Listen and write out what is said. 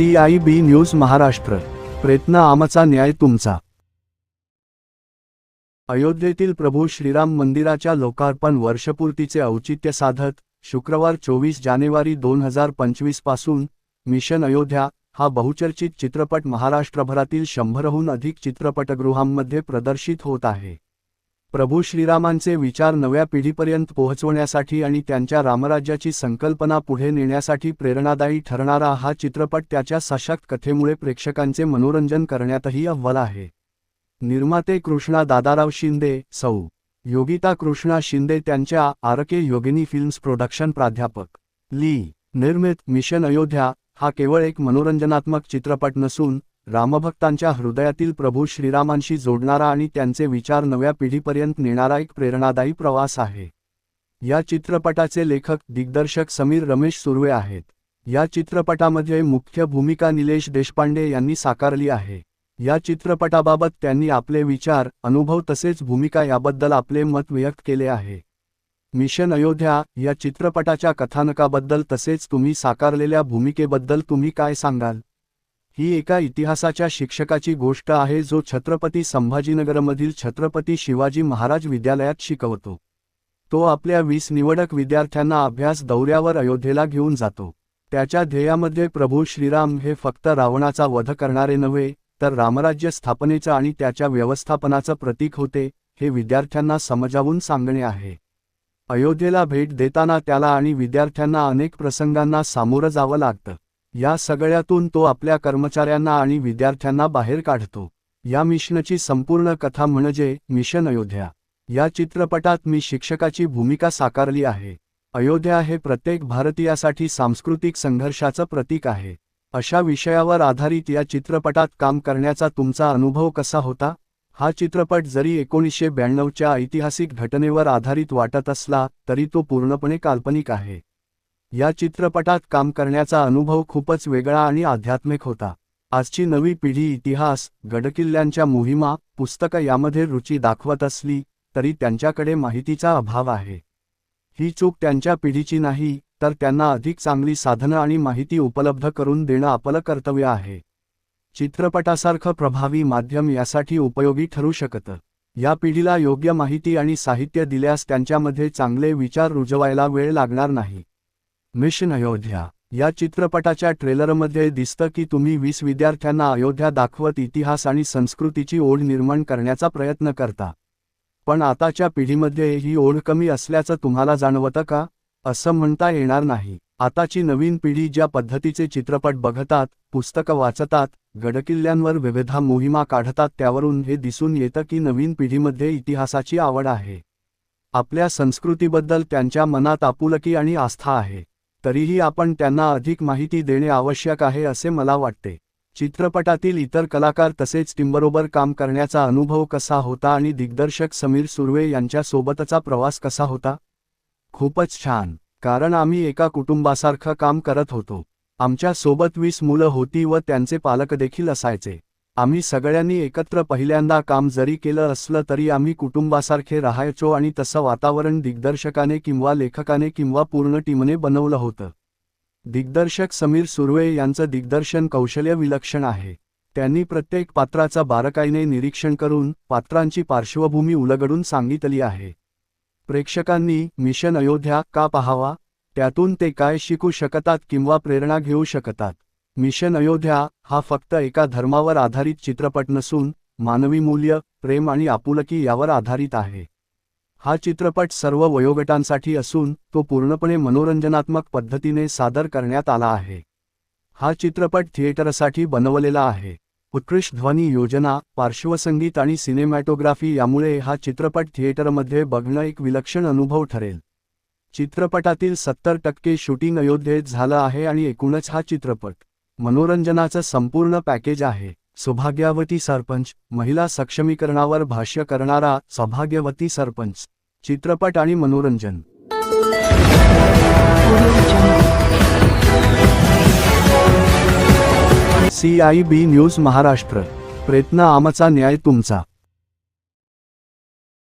C I B news Maharashtra प्रयत्न आमचा न्याय तुमचा अयोध्येतील प्रभू श्रीराम मंदिराच्या लोकार्पण वर्षपूर्तीचे औचित्य साधत शुक्रवार चोवीस जानेवारी दोन हजार पंचवीसपासून मिशन अयोध्या हा बहुचर्चित चित्रपट महाराष्ट्रभरातील शंभरहून अधिक चित्रपटगृहांमध्ये प्रदर्शित होत आहे. प्रभू श्रीरामांचे विचार नव्या पिढीपर्यंत पोहोचवण्यासाठी आणि त्यांच्या रामराज्याची संकल्पना पुढे नेण्यासाठी प्रेरणादायी ठरणारा हा चित्रपट त्याच्या सशक्त कथेमुळे प्रेक्षकांचे मनोरंजन करण्यातही अव्वल आहे. निर्माते कृष्णा दादाराव शिंदे सौ. योगिता कृष्णा शिंदे त्यांच्या आरके योगिनी फिल्म्स प्रोडक्शन प्राध्यापक. ली. निर्मित मिशन अयोध्या हा केवळ एक मनोरंजनात्मक चित्रपट नसून रामभक्तांच्या हृदयातील प्रभू श्रीरामांशी जोडणारा आणि त्यांचे विचार नव्या पिढीपर्यंत नेणारा एक प्रेरणादायी प्रवास आहे. या चित्रपटाचे लेखक दिग्दर्शक समीर रमेश सुर्वे आहेत. या चित्रपटामध्ये मुख्य भूमिका निलेश देशपांडे यांनी साकारली आहे. या चित्रपटाबाबत त्यांनी आपले विचार अनुभव तसेच भूमिका याबद्दल आपले मत व्यक्त केले आहे. मिशन अयोध्या या चित्रपटाच्या कथानकाबद्दल तसेच तुम्ही साकारलेल्या भूमिकेबद्दल तुम्ही काय सांगाल? ही एका इतिहासाच्या शिक्षकाची गोष्ट आहे जो छत्रपती संभाजीनगरमधील छत्रपती शिवाजी महाराज विद्यालयात शिकवतो. तो आपल्या वीस निवडक विद्यार्थ्यांना अभ्यास दौऱ्यावर अयोध्येला घेऊन जातो. त्याच्या ध्येयामध्ये प्रभू श्रीराम हे फक्त रावणाचा वध करणारे नव्हे तर रामराज्य स्थापनेचं आणि त्याच्या व्यवस्थापनाचं प्रतीक होते हे विद्यार्थ्यांना समजावून सांगणे आहे. अयोध्येला भेट देताना त्याला आणि विद्यार्थ्यांना अनेक प्रसंगांना सामोरं जावं लागतं. या सगळ्यातून तो आपल्या कर्मचाऱ्यांना आणि विद्यार्थ्यांना बाहेर काढतो. या मिशनची संपूर्ण कथा म्हणजे मिशन अयोध्या. या चित्रपटात मी शिक्षकाची भूमिका साकारली आहे. अयोध्या हे प्रत्येक भारतीयासाठी सांस्कृतिक संघर्षाचं प्रतीक आहे. अशा विषयावर आधारित या चित्रपटात काम करण्याचा तुमचा अनुभव कसा होता? हा चित्रपट जरी एकोणीसशे ब्याण्णवच्या ऐतिहासिक घटनेवर आधारित वाटत असला तरी तो पूर्णपणे काल्पनिक आहे. या चित्रपटात काम करण्याचा अनुभव खूपच वेगळा आणि आध्यात्मिक होता. आजची नवी पिढी इतिहास गडकिल्ल्यांच्या मोहिमा पुस्तकं यामध्ये रुची दाखवत असली तरी त्यांच्याकडे माहितीचा अभाव आहे. ही चूक त्यांच्या पिढीची नाही तर त्यांना अधिक चांगली साधनं आणि माहिती उपलब्ध करून देणं आपलं कर्तव्य आहे. चित्रपटासारखं प्रभावी माध्यम यासाठी उपयोगी ठरू शकतं. या पिढीला योग्य माहिती आणि साहित्य दिल्यास त्यांच्यामध्ये चांगले विचार रुजवायला वेळ लागणार नाही. मिशन अयोध्या. या चित्रपटाच्या ट्रेलरमध्ये दिसतं की तुम्ही वीस विद्यार्थ्यांना अयोध्या दाखवत इतिहास आणि संस्कृतीची ओढ निर्माण करण्याचा प्रयत्न करता. पण आताच्या पिढीमध्ये ही ओढ कमी असल्याचं तुम्हाला जाणवतं का? असं म्हणता येणार नाही. आताची नवीन पिढी ज्या पद्धतीचे चित्रपट बघतात पुस्तकं वाचतात गडकिल्ल्यांवर विविध मोहिमा काढतात त्यावरून हे दिसून येतं की नवीन पिढीमध्ये इतिहासाची आवड आहे. आपल्या संस्कृतीबद्दल त्यांच्या मनात आपुलकी आणि आस्था आहे. तरीही आपण त्यांना अधिक माहिती देणे आवश्यक आहे असे मला वाटते. चित्रपटातील इतर कलाकार तसेच टीमबरोबर काम करण्याचा अनुभव कसा होता आणि दिग्दर्शक समीर सुर्वे यांच्यासोबतचा प्रवास कसा होता? खूपच छान. कारण आम्ही एका कुटुंबासारखं काम करत होतो. आमच्यासोबत वीस मुलं होती व त्यांचे पालक देखील असायचे. आम्ही सगळ्यांनी एकत्र पहिल्यांदा काम जरी केलं असलं तरी आम्ही कुटुंबासारखे राहायचो आणि तसं वातावरण दिग्दर्शकाने किंवा लेखकाने किंवा पूर्ण टीमने बनवलं होतं. दिग्दर्शक समीर सुर्वे यांचं दिग्दर्शन कौशल्य विलक्षण आहे. त्यांनी प्रत्येक पात्राचा बारकाईने निरीक्षण करून पात्रांची पार्श्वभूमी उलगडून सांगितली आहे. प्रेक्षकांनी मिशन अयोध्या का पाहावा? त्यातून ते काय शिकू शकतात किंवा प्रेरणा घेऊ शकतात? मिशन अयोध्या हा फक्त एका धर्मावर आधारित चित्रपट नसून मानवी मूल्य प्रेम आणि आपुलकी यावर आधारित आहे. हा चित्रपट सर्व वयोगटांसाठी असून तो पूर्णपणे मनोरंजनात्मक पद्धतीने सादर करण्यात आला आहे. हा चित्रपट थिएटरसाठी बनवलेला आहे. उत्कृष्ट ध्वनी योजना पार्श्वसंगीत आणि सिनेमॅटोग्राफी यामुळे हा चित्रपट थिएटरमध्ये बघणं एक विलक्षण अनुभव ठरेल. चित्रपटातील सत्तर टक्के शूटिंग अयोध्येत झालं आहे आणि एकूणच हा चित्रपट मनोरंजनाचं संपूर्ण पॅकेज आहे. सौभाग्यावती सरपंच महिला सक्षमीकरणावर भाष्य करणारा सौभाग्यवती सरपंच चित्रपट आणि मनोरंजन. C I B news Maharashtra. प्रयत्न आमचा न्याय तुमचा.